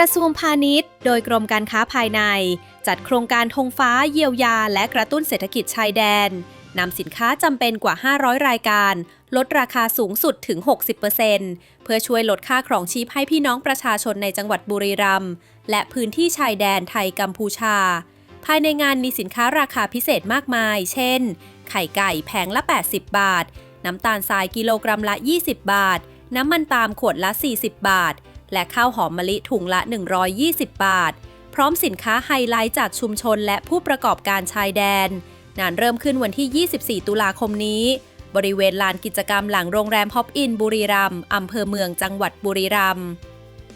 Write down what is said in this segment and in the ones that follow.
ระทรวงพาณิชย์ โดยกรมการค้าภายใน จัดโครงการธงฟ้าเยียวยา และกระตุ้นเศรษฐกิจชายแดนนำสินค้าจำเป็นกว่า 500 รายการ ลดราคาสูงสุดถึง 60%เพื่อช่วยลดค่าครองชีพให้พี่น้องประชาชนในจังหวัดบุรีรัมย์และพื้นที่ชายแดนไทยกัมพูชา ภายในงานมีสินค้าราคาพิเศษมากมาย เช่น ไข่ไก่แผงละ 80 บาท น้ำตาลทรายกิโลกรัมละ 20 บาท น้ำมันปาล์มขวดละ 40 บาท และข้าวหอมมะลิถุงละ 120 บาท พร้อมสินค้าไฮไลท์จากชุมชนและผู้ประกอบการชายแดน งานเริ่มขึ้นวันที่ 24 ตุลาคมนี้ บริเวณลานกิจกรรมหลังโรงแรมฮอปอินบุรีรัมย์อำเภอเมืองจังหวัดบุรีรัมย์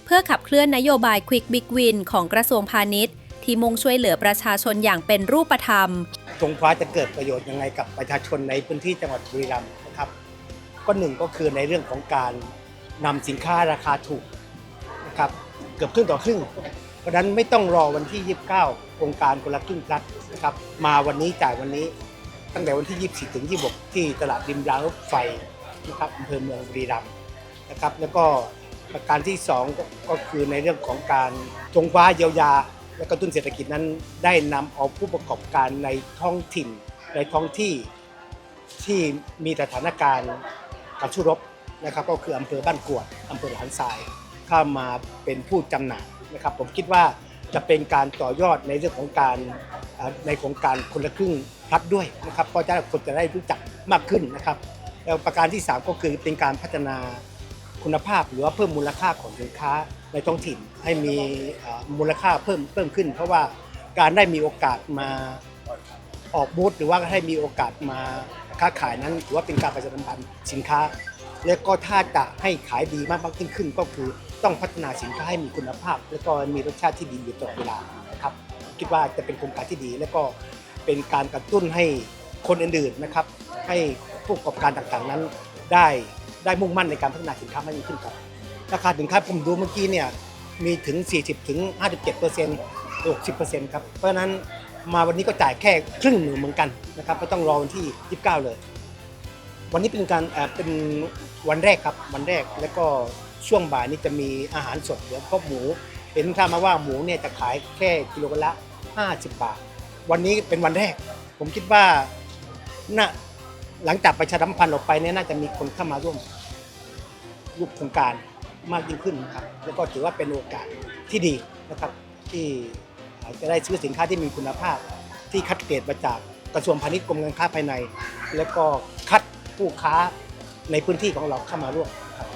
เพื่อขับเคลื่อนนโยบาย Quick Big Win ของกระทรวงพาณิชย์ที่มุ่งช่วยเหลือประชาชนอย่างเป็นรูปธรรมธงฟ้าจะเกิดประโยชน์ยังไงกับประชาชนในพื้นที่จังหวัดบุรีรัมย์นะครับ ก็หนึ่งก็คือในเรื่องของการนำสินค้าราคาถูก ครับเกือบครึ่งต่อครึ่ง เพราะฉะนั้นไม่ต้องรอวันที่ 29โครงการคนละครึ่งพลัดนะครับมาวันนี้จ่ายวันนี้ตั้งแต่วันที่ 24 ถึง 26 ที่ตลาดริมรางรถไฟนะครับอำเภอเมืองบุรีรัมย์นะครับ แล้วก็ประการที่สองก็คือในเรื่องของการธงฟ้าเยียวยา และกระตุ้นเศรษฐกิจนั้น ได้นำเอาผู้ประกอบการในท้องถิ่น ในท้องที่ที่มีสถานการณ์การสู้รบนะครับ ก็คืออำเภอบ้านกวดอำเภอหลานทราย เข้ามาเป็นผู้จำหน่ายนะครับ ผมคิดว่าจะเป็นการต่อยอดในเรื่องของการเอ่อในโครงการคนละครึ่งพัดด้วยนะครับก็จะคนจะได้รู้จักมากขึ้นนะครับ แล้วประการที่ 3 ก็คือเป็นการพัฒนาคุณภาพหรือว่าเพิ่มมูลค่าของสินค้าในท้องถิ่น ให้มีมูลค่าเพิ่มเพิ่มขึ้น เพราะว่าการได้มีโอกาสมาออกบูธหรือว่าให้มีโอกาสมาค้าขายนั้นถือว่าเป็นการประชาสัมพันธ์สินค้า และก็ถ้าจะให้ขายดีมากมากยิ่งขึ้น ก็คือต้องพัฒนาสินค้าให้มีคุณภาพ และก็มีรสชาติที่ดีอยู่ตลอดเวลานะครับคิดว่าจะเป็นโครงการที่ดี และก็เป็นการกระตุ้นให้คนอื่นๆนะครับ ให้ผู้ประกอบการต่างๆนั้น ได้ได้มุ่งมั่นในการพัฒนาสินค้ามากยิ่งขึ้นครับราคาสินค้าผมดูเมื่อกี้เนี่ยมีถึง 40ถึง57เปอร์เซ็นต์60เปอร์เซ็นต์ครับเพราะฉะนั้นมาวันนี้ก็จ่ายแค่ครึ่งหนึ่งเหมือนกันนะครับไม่ต้องรอวันที่ 29 เลย วันนี้เป็นการเป็นวันแรกครับวันแรกแล้วก็ช่วงบ่ายนี้จะมีอาหารสดเดี๋ยวพวกหมูเห็นถ้ามาว่าหมูเนี่ยจะขายแค่กิโลละ 50 บาท วันนี้เป็นวันแรก ผมคิดว่าน่าหลังจากประชาสัมพันธ์ออกไปเนี่ยน่าจะมีคนเข้ามาร่วมรูปโครงการมากยิ่งขึ้นครับแล้วก็ถือว่าเป็นโอกาสที่ดีนะครับ ที่จะได้ซื้อสินค้าที่มีคุณภาพ ที่คัดเกรดมาจากกระทรวงพาณิชย์กรมการค้าภายใน แล้วก็คัด ผู้ค้าในพื้นที่ของเราเข้ามาร่วมครับ